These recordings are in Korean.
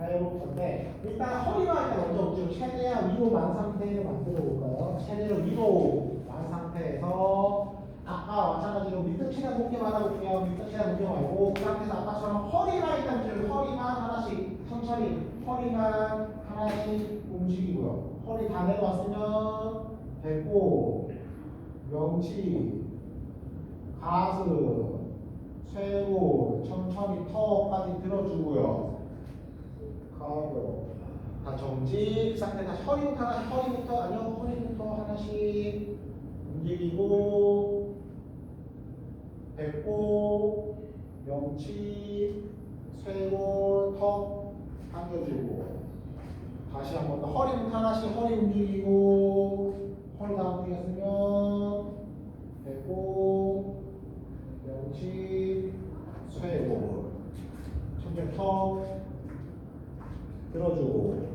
해볼 건데 일단 허리만 일단 먼저 움직이고 최대한 위로 만 상태를 만들어 볼까요? 최대로 위로 만 상태에서 아까 마찬가지로 최대한 높게 말아볼게요. 밑도 최대한 높게 말고 그 상태에서 아까처럼 허리만 일단 움직이고 허리만 하나씩 천천히 허리만 하나씩 움직이고요. 허리 다 내려왔으면 배꼽, 명치, 가슴, 쇄골 천천히 턱까지 들어주고요. 가고 다 정지 그 상태 다시 허리부터 하나씩 허리부터 아니요 허리부터 하나씩 움직이고 배꼽 명치 쇄골 턱 당겨주고. 다시 한 번 더 허리부터 하나씩 허리 움직이고 허리 다 움직였으면 배꼽 명치 쇄골 천천히 턱 들어주고.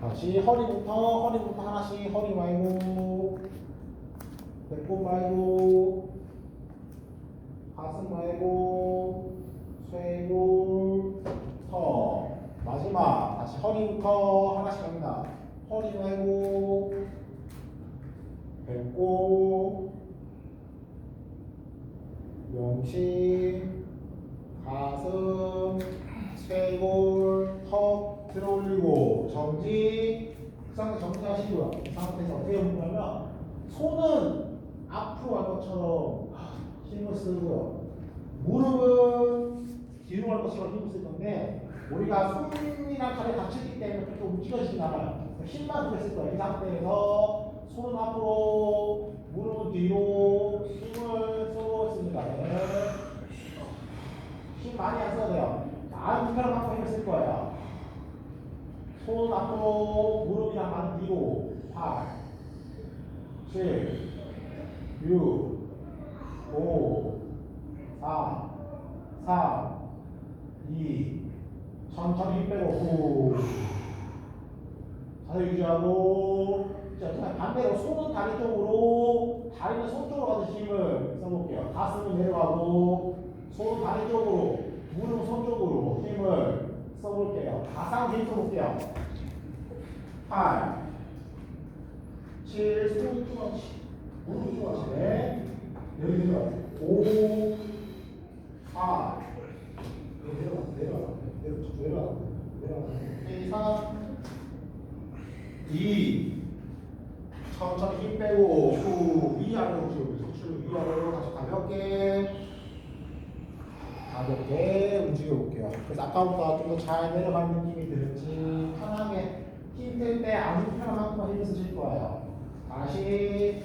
다시 허리부터 허리부터 하나씩 허리 말고. 배꼽 말고. 가슴 말고. 쇄골. 턱. 마지막. 다시 허리부터 하나씩 합니다. 허리 말고 배꼽 명치 가슴 쇄골 턱 들어올리고 정지 그 상태 정지하시고요 이 상태에서 어떻게 보냐면 손은 앞으로 갈 것처럼 힘을 쓰고요 무릎은 뒤로 갈 것처럼 힘을 쓸 건데 우리가 손이랑 다리 다쳤기 때문에 그렇게 움직여지진 않아요. 힘만 주고 있을 거예요 이 상태에서. 손은 앞으로 무릎은 뒤로 힘을 쓰고 있습니다 네. 힘 많이 안 써도 돼요. 안 불편한 만큼 힘을 쓸 거예요. 손 앞으로 무릎이랑 반 뒤로 8, 7, 6, 5, 4, 3, 2, 천천히 힘 빼고 후. 자세 유지하고 자, 반대로 손은 다리 쪽으로 다리는 손 쪽으로 가듯이 힘을 써볼게요. 가슴은 내려가고 손은 다리 쪽으로 무릎은 손 쪽으로 힘을. 가상 힘 써볼게요. 8 7손 tún어치 무릎 tún어치 네 여기 내려가. 5 4 여기 내려가. 내려가 내려가 내려가 내려가 3 2 천천히 힘 빼고 후 위아래로 쭉 척추 위아래로 다시 가볍게 가볍게 움직여 볼게요. 그래서 아까보다 좀 더 잘 내려가는 느낌이 들지 편하게 힘들 때 아무 편한 만큼만 힘을 쓰실 거예요. 다시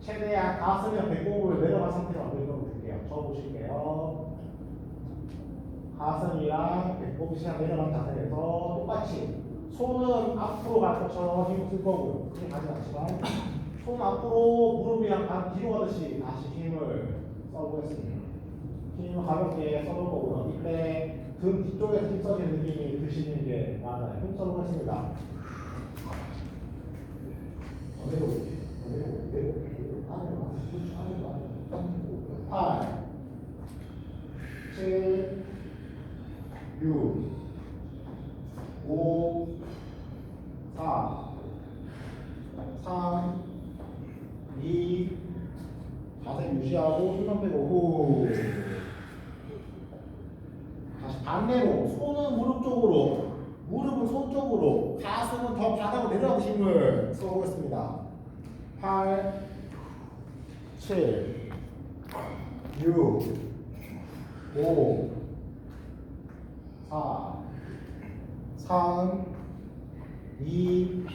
최대한 가슴이랑 배꼽을 내려간 상태로 만들어 볼게요. 저 보실게요. 가슴이랑 배꼽이 그냥 내려간 상태에서 똑같이 손은 앞으로 갈 것처럼 힘을 쓸 거고요. 그게 가지 않지만 손 앞으로 무릎이랑 반 뒤로 가듯이 다시 힘을 써보겠습니다. 힘을 가볍게 거고요. 이때 등 뒤쪽에서 힘 써지는 느낌이 드시는 게 맞아요. 힘 써보겠습니다. 어디로 올게? 어디로 올게? 안으로 가. 안으로 가. 8 7 6 5 4 3 2 자세 유지하고 힘만 빼고 후 반대로 손은 무릎 쪽으로 무릎은 손 쪽으로 가슴은 더 바닥으로 내려가는 힘을 써보겠습니다. 8 7 6 5 4 3 2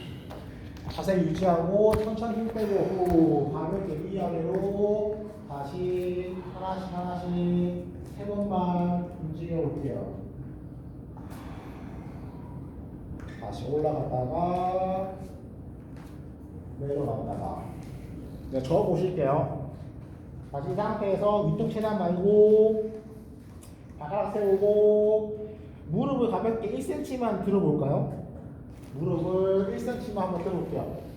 자세 유지하고 천천히 힘 빼고 후 가볍게 위아래로 다시 하나씩 하나씩 세 번만 움직여 볼게요. 다시 올라갔다가 내려갔다가 네, 저 보실게요. 다시 이 상태에서 위쪽 최단 말고 발가락 세우고 무릎을 가볍게 1cm만 들어볼까요? 무릎을 1cm만 한번 들어볼게요.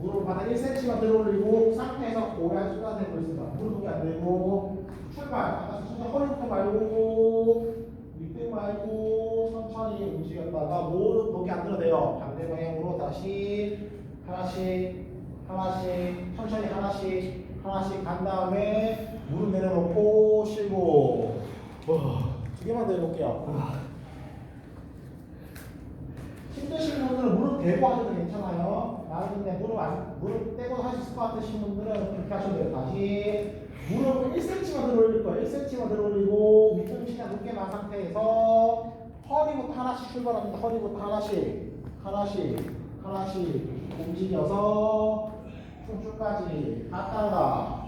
무릎 바닥 1cm만 들어올리고 상태에서 고양 수단을 보겠습니다. 무릎 동이 안 되고 출발 아까 천천히 허리부터 말고 밑등 말고 천천히 움직였다가 무릎 동이 안 들어대요. 반대 방향으로 다시 하나씩 하나씩 천천히 하나씩 하나씩 간 다음에 무릎 내려놓고 쉬고 두 개만 더 해볼게요. 대고 하셔도 괜찮아요. 근데 무릎 안, 무릎 떼고 하실 수 같으신 분들은 이렇게 하셔도 돼요. 다시 무릎을 1cm만 들어 올릴 거예요. 1cm만 들어 올리고 밑꿈치가 높게 만 상태에서 허리부터 하나씩 출발합니다. 허리부터 하나씩, 하나씩, 하나씩 움직여서 춤추까지 갔다가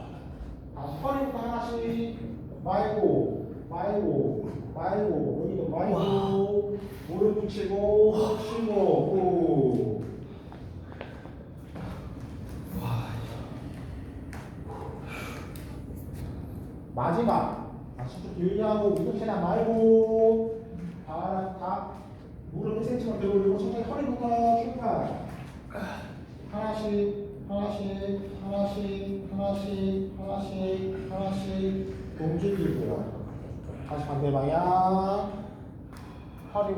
다시 허리부터 하나씩 말고, 말고, 말고, 여기도 말고, 무릎 붙이고, 쉬고, 후. 마지막. 다시 좀 길게 하고 무릎체나 말고. 다, 다 무릎 1cm만 들어 올리고 천천히 허리부터 출발 하나씩 하나씩 하나씩 하나씩 하나씩 하나씩. 움직이고요 다시 반대 방향